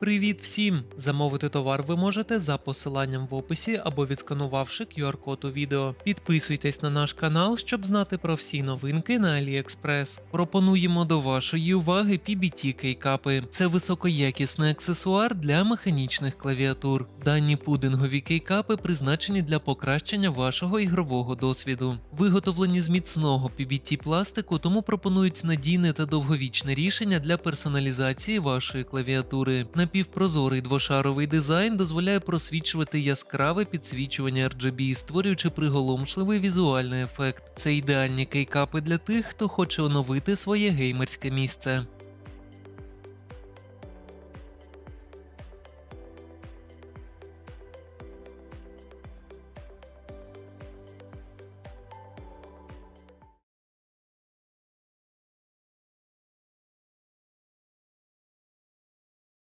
Привіт всім! Замовити товар ви можете за посиланням в описі або відсканувавши QR-код у відео. Підписуйтесь на наш канал, щоб знати про всі новинки на AliExpress. Пропонуємо до вашої уваги PBT кейкапи. Це високоякісний аксесуар для механічних клавіатур. Дані пудингові кейкапи призначені для покращення вашого ігрового досвіду. Виготовлені з міцного PBT пластику, тому пропонують надійне та довговічне рішення для персоналізації вашої клавіатури. Напівпрозорий двошаровий дизайн дозволяє просвічувати яскраве підсвічування RGB, створюючи приголомшливий візуальний ефект. Це ідеальні кейкапи для тих, хто хоче оновити своє геймерське місце.